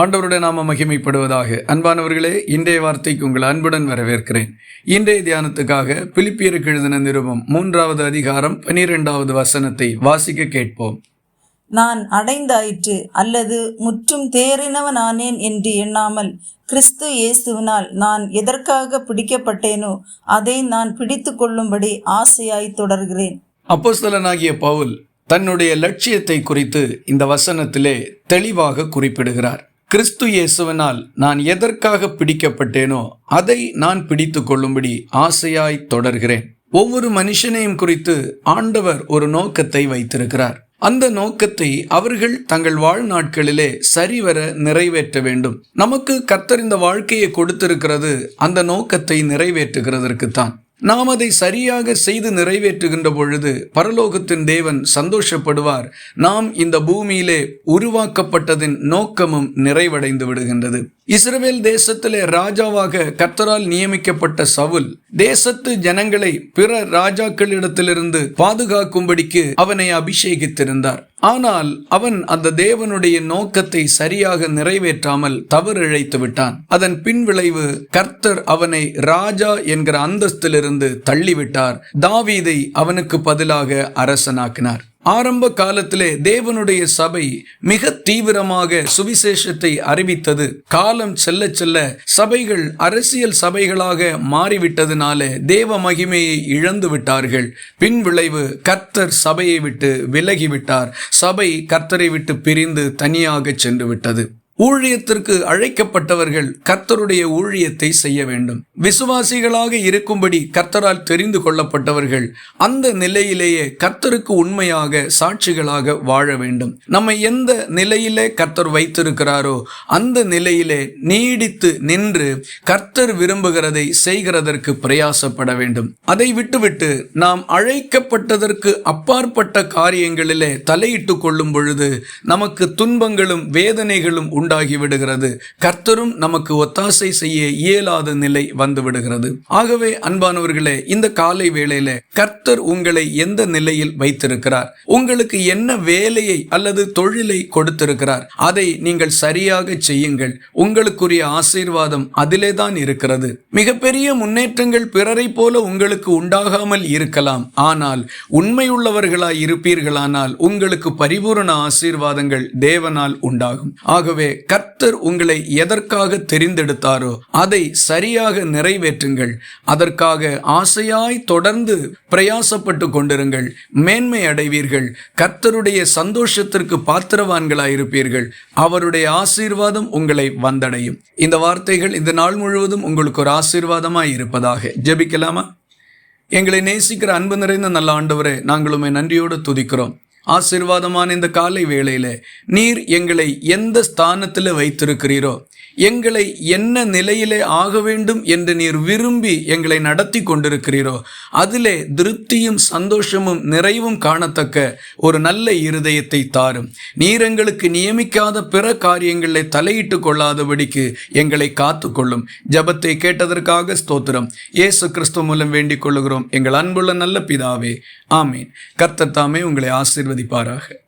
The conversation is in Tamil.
ஆண்டவருடைய நாம மகிமைப்படுவதாக. அன்பானவர்களே இன்றைய வார்த்தைக்கு உங்கள் அன்புடன் வரவேற்கிறேன். இன்றைய தியானத்துக்காக பிலிப்பியருக்கு எழுதின நிருபம் மூன்றாவது அதிகாரம் பனிரெண்டாவது வசனத்தை வாசிக்க கேட்போம். நான் அடைந்தாயிற்று அல்லது முற்றும் தேறினவனானேன் என்று எண்ணாமல் கிறிஸ்து இயேசுவினால் நான் எதற்காக பிடிக்கப்பட்டேனோ அதை நான் பிடித்து கொள்ளும்படி ஆசையாய் தொடர்கிறேன். அப்போஸ்தலனாகிய பவுல் தன்னுடைய லட்சியத்தை குறித்து இந்த வசனத்திலே தெளிவாக குறிப்பிடுகிறார். கிறிஸ்து இயேசுவினால் நான் எதற்காக பிடிக்கப்பட்டேனோ அதை நான் பிடித்து கொள்ளும்படி ஆசையாய் தொடர்கிறேன். ஒவ்வொரு மனுஷனையும் குறித்து ஆண்டவர் ஒரு நோக்கத்தை வைத்திருக்கிறார். அந்த நோக்கத்தை அவர்கள் தங்கள் வாழ்நாட்களிலே சரிவர நிறைவேற்ற வேண்டும். நமக்கு கத்தறிந்த வாழ்க்கையை கொடுத்திருக்கிறது அந்த நோக்கத்தை நிறைவேற்றுகிறதற்குத்தான். நாம் அதை சரியாக செய்து நிறைவேற்றுகின்ற பொழுது பரலோகத்தின் தேவன் சந்தோஷப்படுவார். நாம் இந்த பூமியிலே உருவாக்கப்பட்டதின் நோக்கமும் நிறைவடைந்து விடுகின்றது. இஸ்ரவேல் தேசத்திலே ராஜாவாக கர்த்தரால் நியமிக்கப்பட்ட சவுல் தேசத்து ஜனங்களை பிற ராஜாக்களிடத்திலிருந்து பாதுகாக்கும்படிக்கு அவனை அபிஷேகித்திருந்தார். ஆனால் அவன் அந்த தேவனுடைய நோக்கத்தை சரியாக நிறைவேற்றாமல் தவறிழைத்து விட்டான். அதன் பின்விளைவு கர்த்தர் அவனை ராஜா என்கிற அந்தஸ்திலிருந்து தள்ளிவிட்டார். தாவீதை அவனுக்கு பதிலாக அரசனாக்கினார். ஆரம்ப காலத்திலே தேவனுடைய சபை மிக தீவிரமாக சுவிசேஷத்தை அறிவித்தது. காலம் செல்ல செல்ல சபைகள் அரசியல் சபைகளாக மாறிவிட்டதுனால தேவ மகிமையை இழந்து விட்டார்கள். பின் விளைவு கர்த்தர் சபையை விட்டு விலகிவிட்டார். சபை கர்த்தரை விட்டு பிரிந்து தனியாக சென்று விட்டது. ஊழியத்திற்கு அழைக்கப்பட்டவர்கள் கர்த்தருடைய ஊழியத்தை செய்ய வேண்டும். விசுவாசிகளாக இருக்கும்படி கர்த்தரால் தெரிந்து கொள்ளப்பட்டவர்கள் அந்த நிலையிலேயே கர்த்தருக்கு உண்மையாக சாட்சிகளாக வாழ வேண்டும். நம்மை எந்த நிலையிலே கர்த்தர் வைத்திருக்கிறாரோ அந்த நிலையிலே நீடித்து நின்று கர்த்தர் விரும்புகிறதை செய்கிறதற்கு பிரயாசப்பட வேண்டும். அதை விட்டுவிட்டு நாம் அழைக்கப்பட்டதற்கு அப்பாற்பட்ட காரியங்களிலே தலையிட்டு கொள்ளும் பொழுது நமக்கு துன்பங்களும் வேதனைகளும் உண்டாகிவிடுகிறது கர்த்தரும் நமக்கு ஒத்தாசை செய்ய இயலாத நிலை வந்துவிடுகிறது ஆகவே அன்பானவர்களே இந்த காலை வேளையில கர்த்தர் உங்களை எந்த நிலையில் வைத்திருக்கிறார்? உங்களுக்கு என்ன வேலையை அல்லது தொழிலை கொடுத்திருக்கிறார்? அதை நீங்கள் சரியாக செய்யுங்கள். உங்களுக்குரிய ஆசீர்வாதம் அதிலே தான் இருக்கிறது. மிகப்பெரிய முன்னேற்றங்கள் பிறரை போல உங்களுக்கு உண்டாகாமல் இருக்கலாம். ஆனால் உண்மையுள்ளவர்களாய் இருப்பீர்களானால் உங்களுக்கு பரிபூரண ஆசீர்வாதங்கள் தேவனால் உண்டாகும். ஆகவே கர்த்தர் உங்களை எதற்காக தெரிந்தெடுத்தாரோ அதை சரியாக நிறைவேற்றுங்கள். அதற்காக ஆசையாய் தொடர்ந்து பிரயாசப்பட்டு கொண்டிருங்கள். மேன்மை அடைவீர்கள். கர்த்தருடைய சந்தோஷத்திற்கு பாத்திரவான்களாயிருப்பீர்கள். அவருடைய ஆசீர்வாதம் உங்களை வந்தடையும். இந்த வார்த்தைகள் இந்த நாள் முழுவதும் உங்களுக்கு ஒரு ஆசீர்வாதமாய் இருப்பதாக. ஜெபிக்கலாமா? எங்களை நேசிக்கிற அன்பு நிறைந்த நல்ல ஆண்டவரே நாங்களுமே நன்றியோடு துதிக்கிறோம். ஆசிர்வாதமான இந்த காலை வேளையில நீர் எங்களை எந்த ஸ்தானத்தில் வைத்திருக்கிறீரோ எங்களை என்ன நிலையிலே ஆக வேண்டும் என்று நீர் விரும்பி எங்களை நடத்தி கொண்டிருக்கிறீரோ அதிலே திருப்தியும் சந்தோஷமும் நிறைவும் காணத்தக்க ஒரு நல்ல இருதயத்தை தாரும். நீர் எங்களுக்கு நியமிக்காத பிற காரியங்களை தலையிட்டு கொள்ளாதபடிக்கு எங்களை காத்து கொள்ளும் ஜபத்தை கேட்டதற்காக ஸ்தோத்திரம். இயேசு கிறிஸ்து மூலம் வேண்டிக் கொள்ளுகிறோம். எங்கள் அன்புள்ள நல்ல பிதாவே ஆமீன். கர்த்தர் தாமே உங்களை ஆசீர்வதிப்பாராக.